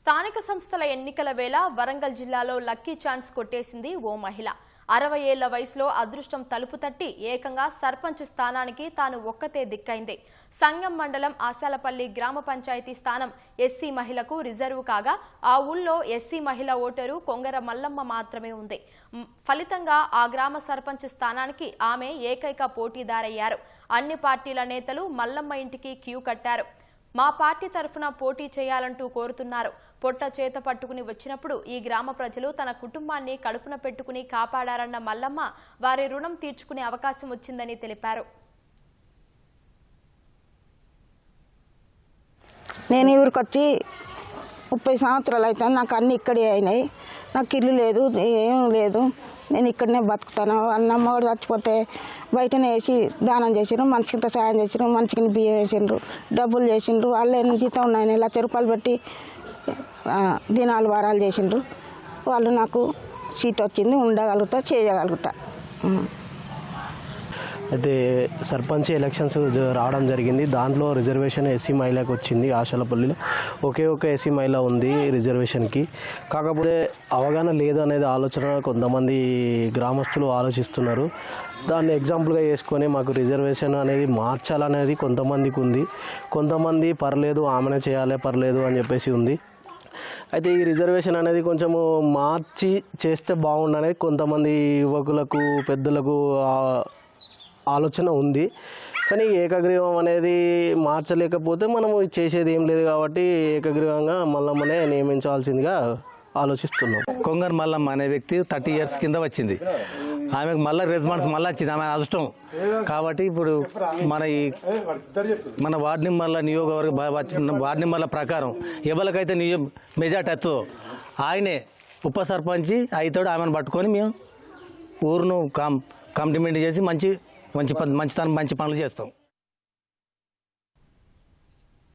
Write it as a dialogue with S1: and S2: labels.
S1: స్థానిక సంస్థల ఎన్నికల వేళ వరంగల్ జిల్లాలో లక్కీ ఛాన్స్ కొట్టేసింది ఓ మహిళ. అరవై ఏళ్ళ వయసులో అదృష్టం తలుపు తట్టి ఏకంగా సర్పంచ్ స్థానానికి తాను ఒక్కతే దిక్కైంది. సంగం మండలం ఆశాలపల్లి గ్రామ పంచాయతీ స్థానం ఎస్సీ మహిళకు రిజర్వ్ కాగా ఆ ఊళ్ళో ఎస్సీ మహిళ ఓటరు కొంగర మల్లమ్మ మాత్రమే ఉంది. ఫలితంగా ఆ గ్రామ సర్పంచ్ స్థానానికి ఆమె ఏకైక పోటీదారయ్యారు. అన్ని పార్టీల నేతలు మల్లమ్మ ఇంటికి క్యూ కట్టారు. మా పార్టీ తరఫున పోటీ చేయాలంటూ కోరుతున్నారు. పొట్ట చేత పట్టుకుని వచ్చినప్పుడు ఈ గ్రామ ప్రజలు తన కుటుంబాన్ని కడుపున పెట్టుకుని కాపాడారన్న మల్లమ్మ వారి రుణం తీర్చుకునే అవకాశం వచ్చిందని తెలిపారు.
S2: నేను ఊరికి వచ్చి ముప్పై సంవత్సరాలు అవుతుంది. నాకు అన్నీ ఇక్కడే అయినాయి. నాకు ఇల్లు లేదు ఏం లేదు. నేను ఇక్కడనే బతుకుతాను. అన్నమ్మ కూడా చచ్చిపోతే బయటనే వేసి దానం చేసిండ్రు మనిషికింత సాయం చేసిండ్రు మనిషికి బియ్యం వేసిండ్రు డబ్బులు చేసిండ్రు వాళ్ళే జీతం ఉన్నాయి లక్ష రూపాయలు పెట్టి దినాలు వారాలు చేసిండ్రు వాళ్ళు నాకు సీట్ వచ్చింది ఉండగలుగుతా చేయగలుగుతా.
S3: అయితే సర్పంచ్ ఎలక్షన్స్ రావడం జరిగింది. దాంట్లో రిజర్వేషన్ ఎస్సీ మహిళకు వచ్చింది ఆశాలపల్లిలో. ఒకే ఒక ఎస్సీ మహిళ ఉంది రిజర్వేషన్కి కాకపోతే అవగాహన లేదు అనేది ఆలోచన కొంతమంది గ్రామస్తులు ఆలోచిస్తున్నారు. దాన్ని ఎగ్జాంపుల్గా చేసుకొని మాకు రిజర్వేషన్ అనేది మార్చాలనేది కొంతమందికి ఉంది. కొంతమంది పర్లేదు ఆమెనే చేయాలి పర్లేదు అని చెప్పేసి ఉంది. అయితే ఈ రిజర్వేషన్ అనేది కొంచెము మార్చి చేస్తే బాగుండనేది కొంతమంది యువకులకు పెద్దలకు ఆలోచన ఉంది. కానీ ఏకగ్రీవం అనేది మార్చలేకపోతే మనము చేసేది ఏం లేదు కాబట్టి ఏకగ్రీవంగా మల్లమ్మనే నియమించాల్సిందిగా ఆలోచిస్తున్నాం.
S4: కొంగర్ మల్లమ్మ అనే వ్యక్తి థర్టీ ఇయర్స్ కింద వచ్చింది. ఆమెకు మళ్ళీ రెస్పాన్స్ మళ్ళీ వచ్చింది. ఆమె అదృష్టం. కాబట్టి ఇప్పుడు మన ఈ మన వార్డు నిమ్మల నియోగవర్గ బ- బ- వార్డు ప్రకారం ఎవరికైతే నియో మెజార్టీ వస్తుందో ఆయనే ఉప సర్పంచి అవుతాడు ఆమెను పట్టుకొని మేము ఊరును కాం కాంప్లిమెంట్ చేసి మంచి మంచి ప మంచి తనం మంచి పనులు చేస్తాం.